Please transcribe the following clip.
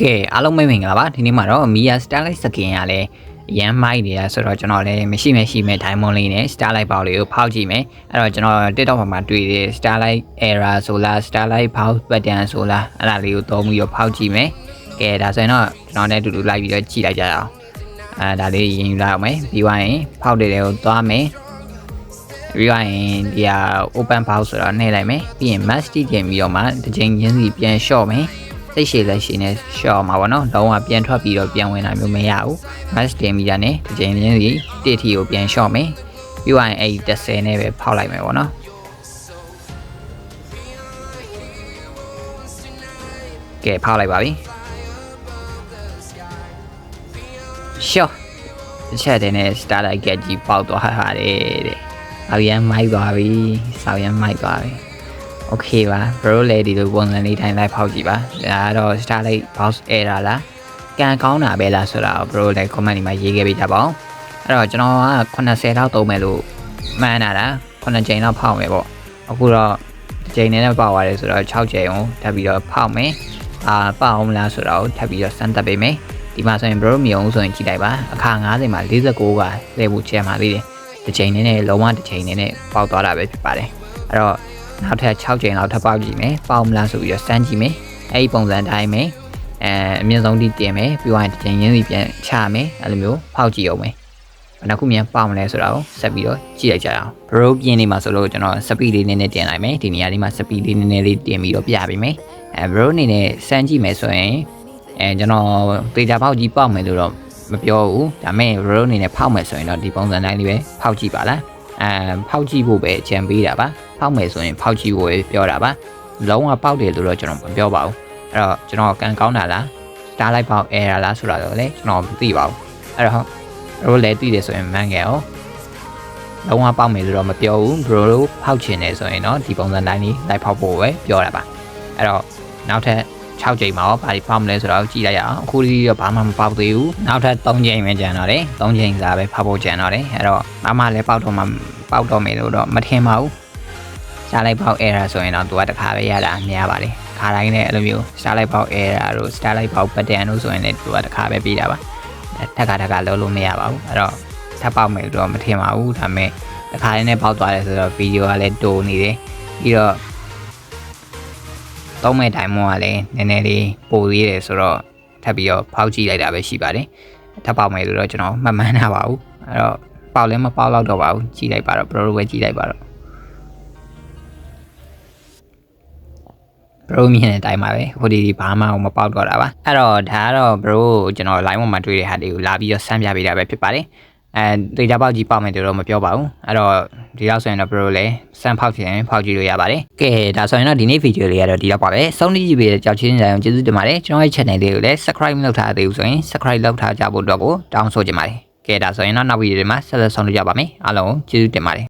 ကဲအားလုံးမိတ်မင်္ဂလာပါဒီနေ့မှာတော့ Mia Starlight Skin ရလဲရမ်းမိုက်နေတာဆိုတော့ကျွန်တော်လည်းမရှိမရှိမဲ့ diamond လေးနဲ့ Starlight ပေါက်လေးကိုဖောက်ကြည့်မယ်အဲ့တော့ကျွန်တော် TikTok မှာတွေ့တဲ့ Starlight Era ဆိုလား Starlight Bounce Button ဆိုလားအဲ့ဒါလေးကိုသုံးပြီးတော့ဖောက်ကြည့်မယ်ကဲဒါဆိုရင်တော့ကျွန်တော်လည်းအတူတူလိုက်ပြီးတော့ကြည့်လိုက်ကြရအောင်အဲဒါလေးရင်ယူလိုက်အောင်မယ်ပြီးသွားရင်ဖောက်တဲ့တွေကိုသွားမယ်ပြီးသွားရင်ဒီဟာ open box ဆိုတော့နှိပ်လိုက်မယ်ပြီးရင် mask တင်ပြီးတော့မှတစ်ချိန်ချင်းစီပြန် short မယ် စိတ်ရှည်လက်ရှည်နဲ့ short မှာပေါ့နော်လုံးဝပြန်ထွက်ပြီးတော့ပြန်ဝင်တာမျိုးမရဘူး mask တင်ပြီးတာနဲ့တစ်ချိန်ချင်းစီတစ်ထီကိုပြန် short မယ်ပြီးသွားရင်အဲ့ဒီ30နဲ့ပဲဖောက်လိုက်မယ်ပေါ့နော်ကဲဖောက်လိုက်ပါပြီရှော့တစ်ချက်တည်းနဲ့ starlight get ကြီးပေါက်သွားတာတဲ့တဲ့။အရန်မိုက်သွားပြီ။ဆောက်ရန်မိုက်သွားပြီ။ Okay ပါ bro လည်းဒီလိုပုံစံလေးတိုင်းလိုက်ဖောက်ကြည့်ပါ။ဒါကတော့ starlight box error လား။ကံကောင်းတာပဲလားဆိုတာကို bro လည်း comment ဒီမှာရေးခဲ့ပေးကြပါဦး။အဲ့တော့ကျွန်တော်က80လောက်သုံးမယ်လို့မှန်းတာလား9ချိန်လောက်ဖောက်မယ်ပေါ့။အခုတော့ချိန်နဲ့ပေါက်သွားတယ်ဆိုတော့6ချိန်ကိုထပ်ပြီးတော့ဖောက်မယ်။အာပေါက်အောင်မလားဆိုတော့ထပ်ပြီးတော့စမ်းသပ်ပေးမယ်။ဒီမှာဆိုရင် bro မြုံဆိုရင်ကြည့်လိုက်ပါအခါ90မှာ49ကလဲဖို့ချဲမှာသေးတယ်တစ်ချိန်နဲ့နဲ့လုံးဝတစ်ချိန်နဲ့နဲ့ပေါက်သွားတာပဲဖြစ်ပါတယ်အဲ့တော့ နောက်ထပ်6ချိန်လောက်ထပ်ပေါက်ကြည့်မယ်ပေါက်မလားဆိုပြီးတော့စမ်းကြည့်မယ်အဲ့ဒီပုံစံတိုင်းပဲအဲအမြင့်ဆုံးထိတင်မယ်ပြီးတော့တစ်ချိန်ရင်းစီပြန်ချမယ်အဲ့လိုမျိုးဖောက်ကြည့်အောင်မယ်နောက်ခုမြန်ပေါက်မလဲဆိုတာကိုဆက်ပြီးတော့ကြည့်လိုက်ကြအောင် bro ပြင်းနေမှာဆိုလို့ကျွန်တော် speed လေးနည်းနည်းတင်လိုက်မယ်ဒီနေရာလေးမှာ speed လေးနည်းနည်းလေးတင်ပြီးတော့ပြပေးမယ်အဲ bro အနေနဲ့စမ်းကြည့်မယ်ဆိုရင်အဲကျွန်တော်ပေချာပေါက်ကြီးပေါက်မယ်လို့တော့မပြောဘူးဒါမဲ့ roll အနေနဲ့ဖောက်မယ်ဆိုရင်တော့ဒီပုံစံတိုင်းလေးပဲဖောက်ကြည့်ပါလားအဲဖောက်ကြည့်ဖို့ပဲအကြံပေးတာပါ ဖောက်မယ်ဆိုရင်ဖောက်ကြည့်ဖို့ပဲပြောတာပါလုံးဝပေါက်တယ်လို့တော့ကျွန်တော်မပြောပါဘူးအဲ့တော့ကျွန်တော်ကန်ကောင်းတာလား starlight ပေါက် error လားဆိုတာတော့လေကျွန်တော်မသိပါဘူးအဲ့တော့ roll လည်းသိတယ်ဆိုရင်မှန်ခဲ့အောင်လုံးဝပေါက်မယ်လို့တော့မပြောဘူး bro ဖောက်ချင်တယ်ဆိုရင်တော့ဒီပုံစံတိုင်းလေးလိုက်ဖောက်ဖို့ပဲပြောတာပါအဲ့တော့နောက်ထပ်6ချိန်မှာရောဘာတွေဖောက်မလဲဆိုတော့ကြည့်လိုက်ရအောင်အခုဒီတော့ဘာမှမပေါက်သေးဘူးနောက်ထပ်3ချိန်ပဲကျန်တော့တယ်3ချိန်စာပဲဖောက်ဖို့ကျန်တော့တယ်အဲ့တော့ဘာမှလည်းပေါက်တော့မှပေါက်တော့မယ်လို့တော့မထင်ပါဘူး ရှားလိုက်ပေါက် error ဆိုရင်တော့သူကတခါပဲရတာများပါလေခါတိုင်းလည်းအဲ့လိုမျိုးရှားလိုက်ပေါက် error တို့ star လိုက်ပေါက် pattern တို့ဆိုရင်လည်းသူကတခါပဲပြီးတာပါထက်ကထက်ကလုံးလို့မရပါဘူးအဲ့တော့ထပ်ပေါက်မယ်လို့တော့မထင်ပါဘူးဒါပေမဲ့တခါလေးနဲ့ပေါက်သွားတယ်ဆိုတော့ဗီဒီယိုကလည်းတိုးနေတယ်ပြီးတော့သုံးမဲ့တိုင်မွန်ကလည်းနည်းနည်းလေးပိုသေးတယ်ဆိုတော့ထပ်ပြီးတော့ဖောက်ကြည့်လိုက်တာပဲရှိပါတယ်ထပ်ပေါက်မယ်လို့တော့ကျွန်တော်မှတ်မှန်းတာပါဘူးအဲ့တော့ပေါက်လည်းမပေါက်တော့တော့ပါဘူးကြည့်လိုက်ပါတော့ဘရိုပဲကြည့်လိုက်ပါတော့ ဘရိုမြင်တဲ့အတိုင်းပါပဲဟိုဒီဒီဘာမှမပေါက်တော့တာပါအဲ့တော့ဒါကတော့ဘရိုကျွန်တော် line ပေါ်မှာတွေ့တဲ့ဟာတွေကိုလာပြီးတော့ဆန်းပြပေးတာပဲဖြစ်ပါတယ်အဲဒေတာပေါက်ကြီးပေါက်မယ်တော့မပြောပါဘူးအဲ့တော့ဒီလောက်ဆိုရင်တော့ Pro လည်းစမ်းဖောက်ချင်ဖောက်ကြည့်လို့ရပါတယ်ကဲဒါဆိုရင်တော့ဒီနေ့ဗီဒီယိုလေးကတော့ဒီလောက်ပါပဲဆုံးဖြတ်ကြည့်ပေးတဲ့ကြောက်ချင်းကြအောင်ကျေးဇူးတင်ပါတယ်ကျွန်တော်ရဲ့ channel လေးကိုလည်း subscribe မလုပ်ထားသေးဘူးဆိုရင် subscribe လုပ်ထားကြဖို့အတွက်ကိုတောင်းဆိုချင်ပါတယ်ကဲဒါဆိုရင်တော့နောက်ဗီဒီယိုတွေမှာဆက်လက်ဆောင်လို့ရပါမယ်အားလုံးကျေးဇူးတင်ပါတယ်